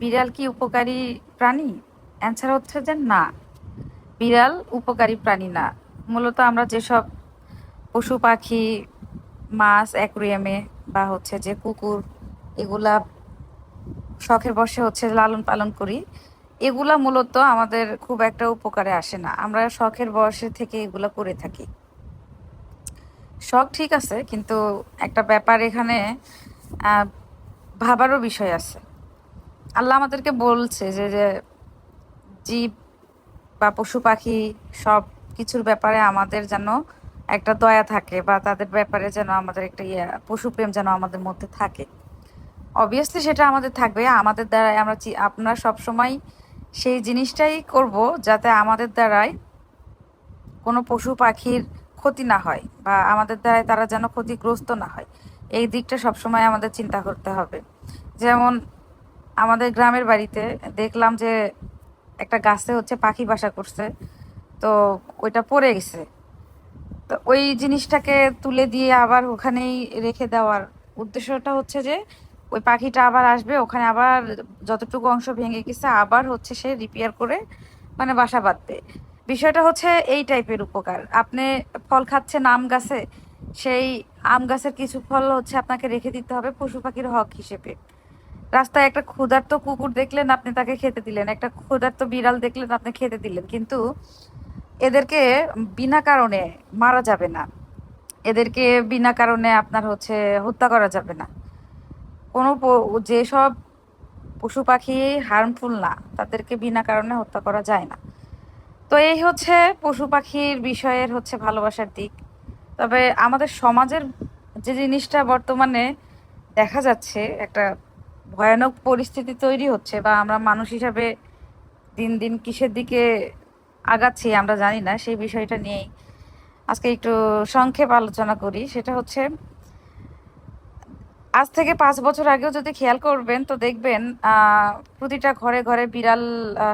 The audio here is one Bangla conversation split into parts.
বিড়াল কি উপকারী প্রাণী? অ্যান্সার হচ্ছে যে না। বিড়াল উপকারী প্রাণী না। মূলত আমরা যেসব পশু পাখি, মাছ, অ্যাকুরিয়ামে বা হচ্ছে যে কুকুর, এগুলা শখের বসে হচ্ছে লালন পালন করি, এগুলা মূলত আমাদের খুব একটা উপকারে আসে না। আমরা শখের বয়সে থেকে এগুলা করে থাকি। শখ ঠিক আছে, কিন্তু একটা ব্যাপার এখানে ভাবারও বিষয় আছে। আল্লাহ আমাদেরকে বলছে যে যে জীব বা পশু পাখি সব কিছুর ব্যাপারে আমাদের যেন একটা দয়া থাকে বা তাদের ব্যাপারে যেন আমাদের একটা ইয়া পশুপ্রেম যেন আমাদের মধ্যে থাকে। অবভিয়াসলি সেটা আমাদের থাকবে। আমাদের দ্বারাই আমরা আমরা সবসময় সেই জিনিসটাই করব যাতে আমাদের দ্বারাই কোনো পশু পাখির ক্ষতি না হয় বা আমাদের দ্বারাই তারা যেন ক্ষতিগ্রস্ত না হয়। এই দিকটা সবসময় আমাদের চিন্তা করতে হবে। যেমন আমাদের গ্রামের বাড়িতে দেখলাম যে একটা গাছে হচ্ছে পাখি বাসা করছে, তো ওইটা পড়ে গেছে। তো ওই জিনিসটাকে তুলে দিয়ে আবার ওখানেই রেখে দেওয়ার উদ্দেশ্যটা হচ্ছে যে ওই পাখিটা আবার আসবে, ওখানে আবার যতটুকু অংশ ভেঙে গেছে আবার হচ্ছে সে রিপেয়ার করে মানে বাসা বাঁধবে। বিষয়টা হচ্ছে এই টাইপের উপকার। আপনি ফল খাচ্ছেন আম গাছে, সেই আম গাছের কিছু ফল হচ্ছে আপনাকে রেখে দিতে হবে পশু পাখির হক হিসেবে। রাস্তায় একটা ক্ষুধার্ত কুকুর দেখলেন আপনি, তাকে খেতে দিলেন। একটা ক্ষুধার্ত বিড়াল দেখলেন, আপনি খেতে দিলেন। কিন্তু এদেরকে বিনা কারণে মারা যাবে না। এদেরকে বিনা কারণে আপনার হচ্ছে হত্যা করা যাবে না। কোনো যেসব পশু পাখি হার্মফুল না, তাদেরকে বিনা কারণে হত্যা করা যায় না। তো এই হচ্ছে পশু পাখির বিষয়ের হচ্ছে ভালোবাসার দিক। তবে আমাদের সমাজের যে জিনিসটা বর্তমানে দেখা যাচ্ছে, একটা ভয়ানক পরিস্থিতি তৈরি হচ্ছে বা আমরা মানুষ হিসাবে দিন দিন কিসের দিকে আগাচ্ছি আমরা জানি না, সেই বিষয়টা নিয়েই আজকে একটু সংক্ষেপ আলোচনা করি। সেটা হচ্ছে, আজ থেকে পাঁচ বছর আগেও যদি খেয়াল করবেন তো দেখবেন প্রতিটা ঘরে ঘরে বিড়াল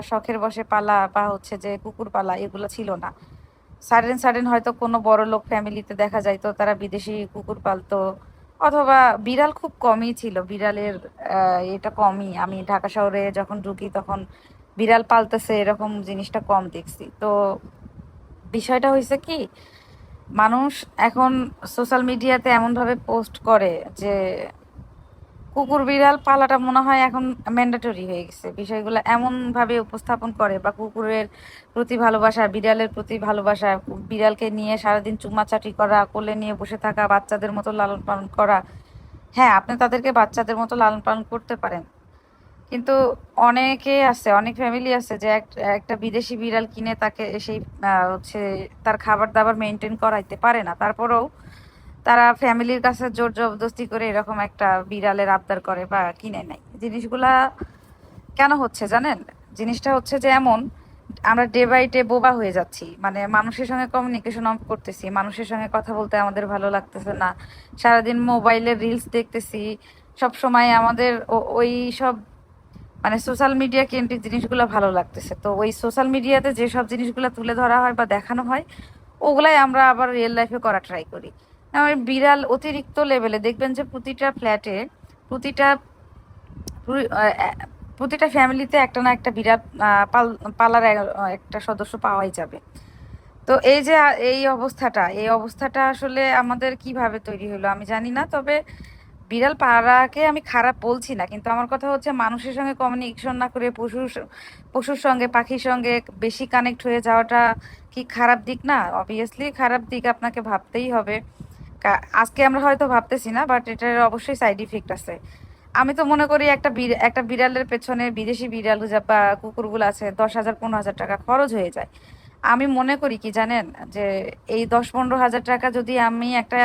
শখের বসে পালা বা হচ্ছে যে কুকুর পালা, এগুলো ছিল না। সাডেন সাডেন হয়তো কোনো বড় লোক ফ্যামিলিতে দেখা যাইতো, তারা বিদেশি কুকুর পালতো অথবা বিড়াল খুব কমই ছিল। বিড়ালের এটা কমই। আমি ঢাকা শহরে যখন ঢুকি তখন বিড়াল পালতেছে, এরকম জিনিসটা কম দেখছি। তো বিষয়টা হয়েছে কি, মানুষ এখন সোশ্যাল মিডিয়াতে এমনভাবে পোস্ট করে যে কুকুর বিড়াল পালাটা মনে হয় এখন ম্যান্ডেটরি হয়ে গেছে। বিষয়গুলো এমন ভাবে উপস্থাপন করে বা কুকুরের প্রতি ভালোবাসা, বিড়ালের প্রতি ভালোবাসা, বিড়ালকে নিয়ে সারাদিন চুমাচাটি করা, কোলে নিয়ে বসে থাকা, বাচ্চাদের মতো লালন পালন করা। হ্যাঁ আপনি তাদেরকে বাচ্চাদের মতো লালন পালন করতে পারেন। কিন্তু অনেকে আছে, অনেক ফ্যামিলি আছে যে এক- একটা বিদেশি বিড়াল কিনে তাকে সেই হচ্ছে তার খাবার দাবার মেনটেন করাইতে পারে না। তারপরেও তারা ফ্যামিলির কাছে জোর জবরদস্তি করে এরকম একটা বিড়ালের আবদার করে বা কিনে নেয়। জিনিসগুলা কেন হচ্ছে জানেন? জিনিসটা হচ্ছে যে এমন, আমরা ডে বাই ডে বোবা হয়ে যাচ্ছি। মানে মানুষের সঙ্গে কমিউনিকেশন অফ করতেছি, মানুষের সঙ্গে কথা বলতে আমাদের ভালো লাগতেছে না। সারাদিন মোবাইলে রিলস দেখতেছি সব সময় আমাদের ওই সব মানে সোশ্যাল মিডিয়া কেন্দ্রিক জিনিসগুলো ভালো লাগতেছে। তো ওই সোশ্যাল মিডিয়াতে যেসব জিনিসগুলো তুলে ধরা হয় বা দেখানো হয়, ওগুলাই আমরা আবার রিয়েল লাইফে করা ট্রাই করি। আমার বিড়াল অতিরিক্ত লেভেলে, দেখবেন যে প্রতিটা ফ্ল্যাটে প্রতিটা প্রতিটা ফ্যামিলিতে একটা না একটা বিড়াল পাল, পালার একটা সদস্য পাওয়াই যাবে। তো এই যে, এই অবস্থাটা এই অবস্থাটা আসলে আমাদের কীভাবে তৈরি হলো আমি জানি না, তবে বিড়াল পাড়াকে আমি খারাপ বলছি না, কিন্তু আমার কথা হচ্ছে মানুষের সঙ্গে কমিউনিকেশন না করে পশুর পশুর সঙ্গে, পাখির সঙ্গে বেশি কানেক্ট হয়ে যাওয়াটা কি খারাপ দিক না? অবভিয়াসলি খারাপ দিক আপনাকে ভাবতেই হবে। আজকে আমরা হয়তো ভাবতেছি না বাট এটার অবশ্যই সাইড ইফেক্ট আছে। আমি তো মনে করি একটা একটা বিড়ালের পেছনে বিদেশি বিড়াল বা কুকুরগুলো আছে, দশ হাজার, পনেরো হাজার টাকা খরচ হয়ে যায়। আমি মনে করি কি জানেন, যে এই দশ, পনেরো হাজার টাকা যদি আমি একটা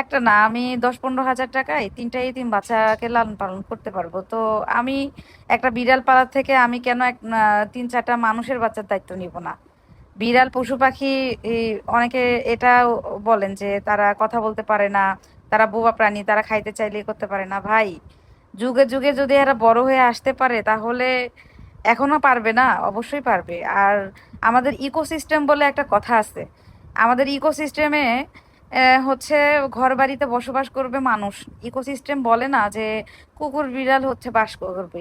একটা না, আমি দশ, পনেরো হাজার টাকায় তিনটা এই তিন বাচ্চাকে লালন পালন করতে পারব। তো আমি একটা বিড়াল পালার থেকে আমি কেন এক তিন, চারটা মানুষের বাচ্চার দায়িত্ব নিব না? বিড়াল, পশু পাখি অনেকে এটা বলেন যে তারা কথা বলতে পারে না, তারা বোবা প্রাণী, তারা খাইতে চাইলে করতে পারে না। ভাই, যুগে যুগে যদি এরা বড় হয়ে আসতে পারে, তাহলে এখনও পারবে না, অবশ্যই পারবে। আর আমাদের ইকোসিস্টেম বলে একটা কথা আছে। আমাদের ইকোসিস্টেমে হচ্ছে ঘর বাড়িতে বসবাস করবে মানুষ। ইকোসিস্টেম বলে না যে কুকুর, বিড়াল হচ্ছে বাস করবে।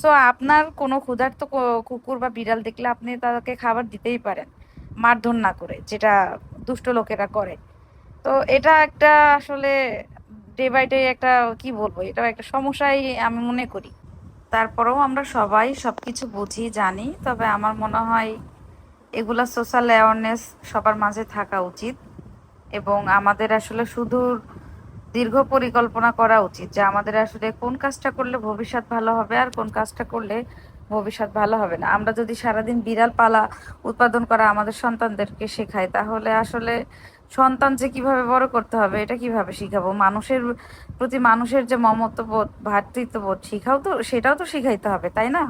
সো আপনার কোনো ক্ষুধার্ত কুকুর বা বিড়াল দেখলে আপনি তাকে খাবার দিতেই পারেন, মারধর না করে, যেটা দুষ্ট লোকেরা করে। তো এটা একটা আসলে ডে বাই ডে একটা, কি বলব এটা একটা সমস্যাই আমি মনে করি। তারপরেও আমরা সবাই সব কিছু বুঝি, জানি, তবে আমার মনে হয় এগুলা সোশ্যাল অ্যাওয়ারনেস সবার মাঝে থাকা উচিত। এবং আমাদের আসলে শুধু দীর্ঘ পরিকল্পনা করা উচিত যে আমাদের আসলে কোন কাজটা করলে ভবিষ্যৎ ভালো হবে আর কোন কাজটা করলে ভবিষ্যৎ ভালো হবে না। আমরা যদি সারাদিন বিড়াল পালা উৎপাদন করা আমাদের সন্তানদেরকে শেখাই, তাহলে আসলে সন্তান যে কীভাবে বড় করতে হবে এটা কীভাবে শিখাবো? মানুষের প্রতি মানুষের যে মমত্ববোধ ভ্রাতৃত্ববোধ শিখাও তো, সেটাও তো শিখাইতে হবে, তাই না?